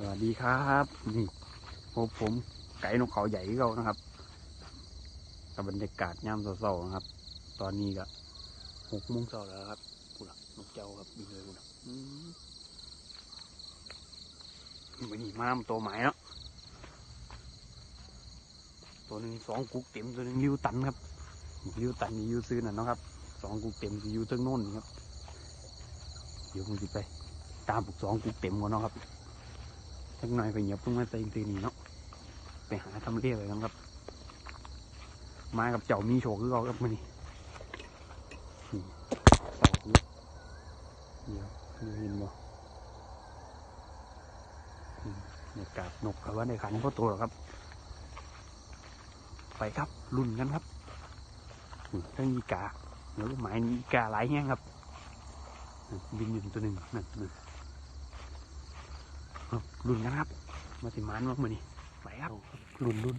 สวัสดีครับนี่พบผมไก่นกเขาใหญ่เขานะครับกับบรรยากาศยามเศร้าๆนะครับ ตอนนี้ก็หกโมงเช้าแล้วครับกูล่ะนกเจ้าครับบินเลยกูล่ะอืมวันนี้มานำตัวหมายเนาะตัวหนึ่งสองกุ๊กเต็มตัวหนึ่งริวตันครับริวตันนี่อยูซื้อน่ะนะครับสองกุ๊กเต็มสิอยูเทิงโน่นนี่ครับเดี๋ยวผมจะไปตามบุกสองกุ๊กเต็มก่อนนะครับ สักหน่อยไปเหยียบพุ่งมาใส่ตีนี่เนาะไปหาทำเรียกเลยนะครับ มากับเจ้ามีโชคคือเราครับมันนี่นี่เสาคือเดี๋ยวเดี๋ยวเห็นบ่อืมเนี่ยกาบนกกับว่าในขันพ่อโตหรอกครับ ไปครับรุ่นกันครับนี่เรื่องอีกาเดี๋ยวหมายนี้อีกาหลายแห้งครับ บินอยู่ตัวหนึ่งนั่น รุนนกันครับ มาสิมานมากมือนี่ไปครับรุ่นรุ่น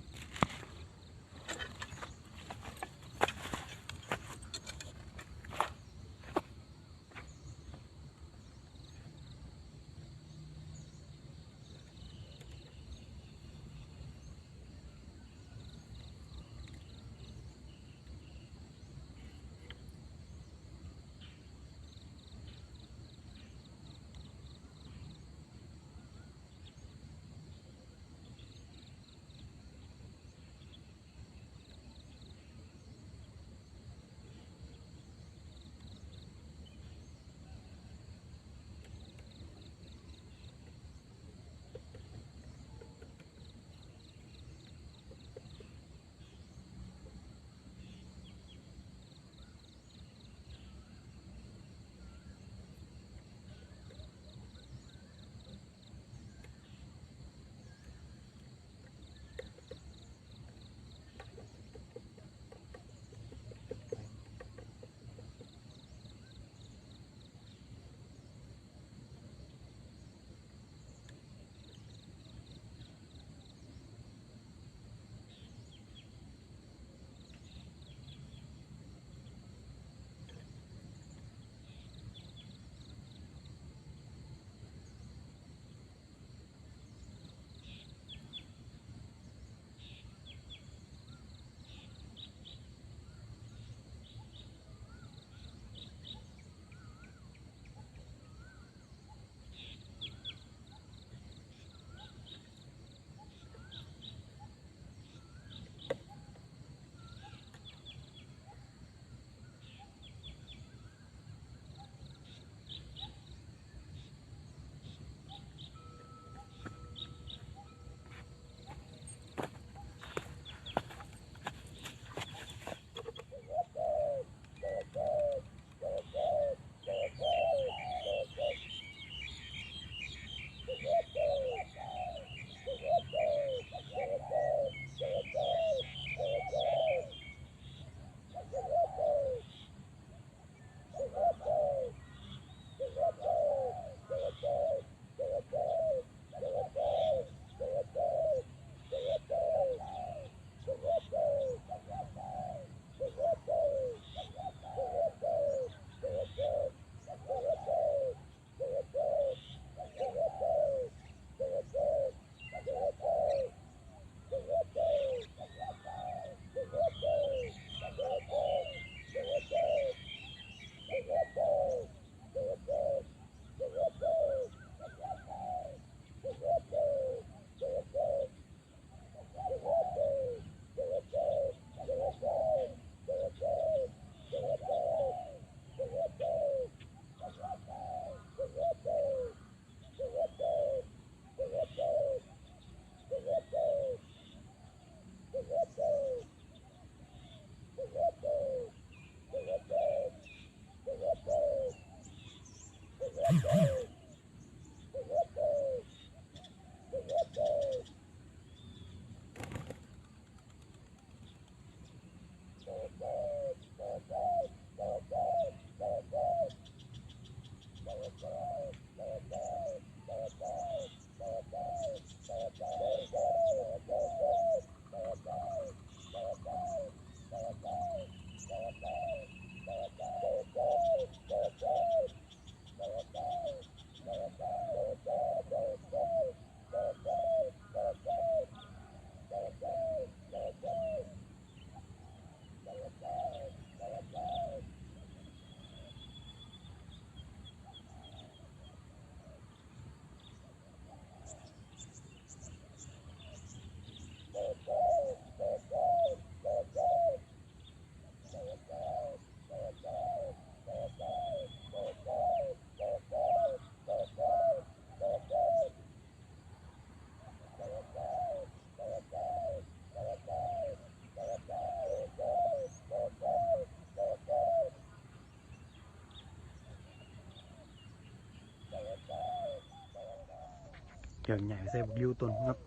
เกี่ยวใหญ่ใส่บุกยิวต้นครับ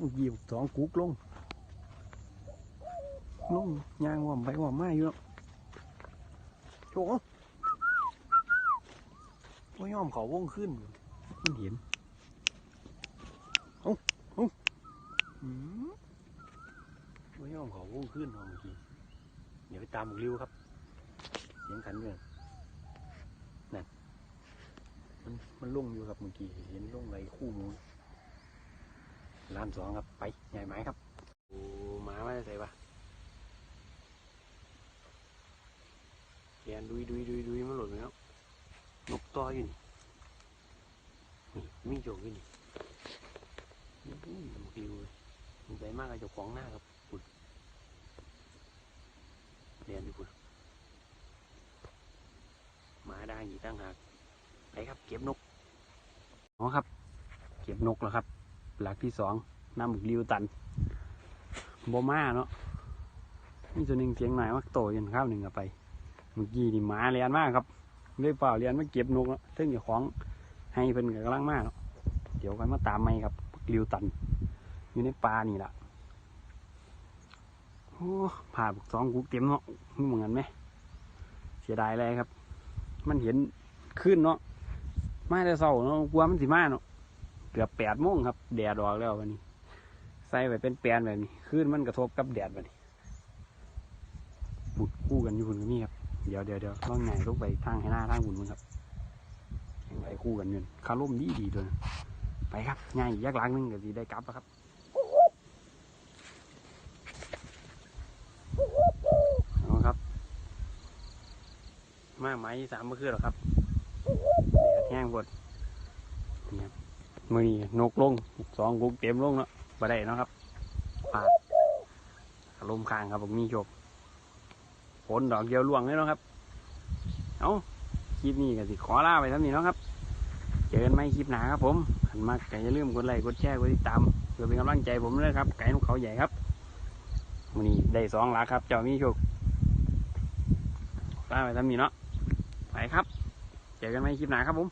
บุกยิวสองกุกลงลงยางว่อมไปว่อมมาอยู่เนาะโจ้ว่ายอมเขาวงขึ้นมันเห็นเอ้าเอ้าอืมว่ายอมเขาวงขึ้นเอาเมื่อกี้เดี๋ยวไปตามบุกริ้วครับเสียงขันเลยนั่น มันมันลุ่งอยู่ครับเมื่อกี้เห็นลุ่งไหลคู่มูล้านสองครับไปใหญ่ไหมครับโอ้หมาไม่ได้ใส่ปะแกนดุยดุยดุยดุยมันหล่นไปแล้วนกต่ออยู่นี่นี่มีโจกอยู่นี่นี่มันฟิวเลยมันใจมากกับเจ้าของหน้าครับปุดเรียนดิปุดหมาได้ยู่ตั้งหาก ไปครับ เก็บนกอ๋อครับ เก็บนกแล้วครับ หลักที่สองน้ำบุกริวตันบมาเนาะมีตัวหนึ่งเสียงหน่อยมักโตจนข้าวหนึ่งเอาไปเมื่อกี้นี่หมาเรียนมากครับเลยเปล่าเรียนมาเก็บนกแล้วซึ่งเจ้าของให้เพิ่นกับกำลังมากเนาะเดี๋ยวกันมาตามไม่ครับริวตัน อยู่ในป่านี่ละโอ้ผ่าบุกสองกุกเต็มเนาะนี่เหมือนกันไหมเสียดายเลยครับ มันเห็นขึ้นเนาะ มาแต่เศร้าเนาะกลัวมันสิมาเนาะเกือบแปดโมงครับ แดดออกแล้ววันนี้ ใส่ไว้เป็นแปลนแบบนี้ขึ้นมันกระทบกับแดดแบบนี้บุดคู่กันอยู่คนก็มีครับ เดี๋ยวเดี๋ยวเดี๋ยวล่องไงลูกไปทางให้หน้าทางหุ่นมึงครับไปคู่กันเงินคาร่มดีดีตัวนั้นไปครับง่ายยักล้างหนึงเดี๋ยวสีได้กลับแล้วครับเอาครับ มาไหมสามเมื่อคืนหรอครับ งบดนี่ครับมือนี้นกลงสองกุกเต็มลงเนาะมาได้เนาะครับปาดอารมค้างครับผมมีโชคฝนดอกเดียวล่วงเลยเนาะครับ เอาคลิปนี้ก็สิขอลาไปเท่านี้เนาะครับ เจอกันไหมคลิปหนาครับผมขันมากก็อย่าลืมกดไลค์กดแชร์กดติดตามเพื่อเป็นกำลังใจผมเลยครับ ไก่นกเขาใหญ่ครับวันนี้ได้สองหลักครับ เจ้ามีโชคลาไปเท่านี้เนาะไปครับ เจอกันไหมคลิปหนาครับผม